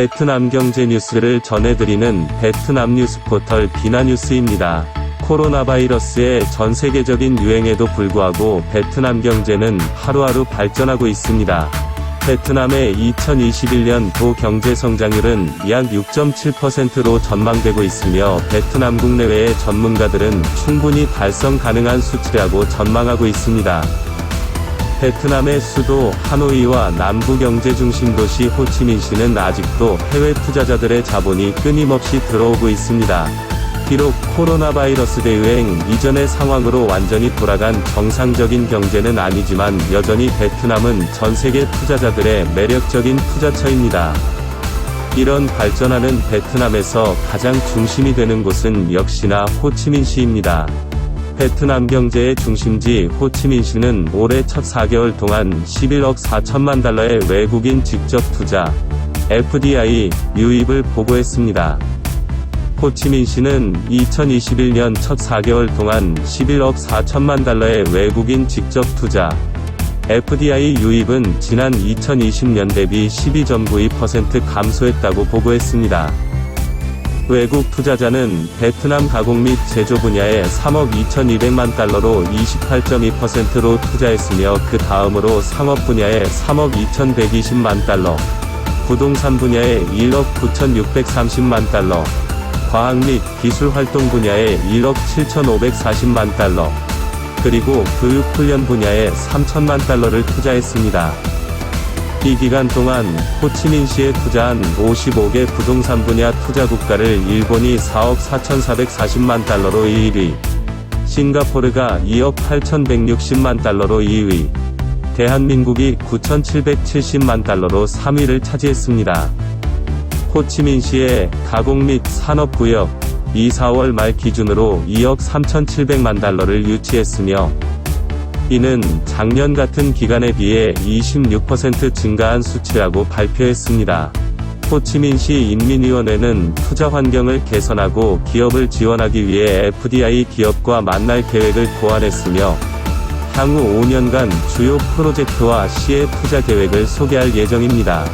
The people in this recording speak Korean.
베트남 경제 뉴스를 전해드리는 베트남 뉴스 포털 비나 뉴스입니다. 코로나 바이러스의 전 세계적인 유행에도 불구하고 베트남 경제는 하루하루 발전하고 있습니다. 베트남의 2021년 도 경제 성장률은 약 6.7%로 전망되고 있으며 베트남 국내외의 전문가들은 충분히 달성 가능한 수치라고 전망하고 있습니다. 베트남의 수도 하노이와 남부 경제 중심 도시 호치민시는 아직도 해외 투자자들의 자본이 끊임없이 들어오고 있습니다. 비록 코로나 바이러스 대유행 이전의 상황으로 완전히 돌아간 정상적인 경제는 아니지만 여전히 베트남은 전 세계 투자자들의 매력적인 투자처입니다. 이런 발전하는 베트남에서 가장 중심이 되는 곳은 역시나 호치민시입니다. 베트남 경제의 중심지 호치민시는 올해 첫 4개월 동안 11억 4천만 달러의 외국인 직접 투자, FDI, 유입을 보고했습니다. 호치민시는 2021년 첫 4개월 동안 11억 4천만 달러의 외국인 직접 투자, FDI 유입은 지난 2020년 대비 12.92% 감소했다고 보고했습니다. 외국 투자자는 베트남 가공 및 제조 분야에 3억 2,200만 달러로 28.2%로 투자했으며 그 다음으로 상업 분야에 3억 2,120만 달러, 부동산 분야에 1억 9,630만 달러, 과학 및 기술 활동 분야에 1억 7,540만 달러, 그리고 교육 훈련 분야에 3천만 달러를 투자했습니다. 이 기간 동안 호치민시에 투자한 55개 부동산 분야 투자 국가를 일본이 4억 4,440만 달러로 1위, 싱가포르가 2억 8,160만 달러로 2위, 대한민국이 9,770만 달러로 3위를 차지했습니다. 호치민시의 가공 및 산업구역 2, 4월 말 기준으로 2억 3,700만 달러를 유치했으며 이는 작년 같은 기간에 비해 26% 증가한 수치라고 발표했습니다. 호치민시 인민위원회는 투자 환경을 개선하고 기업을 지원하기 위해 FDI 기업과 만날 계획을 고안했으며 향후 5년간 주요 프로젝트와 시의 투자 계획을 소개할 예정입니다.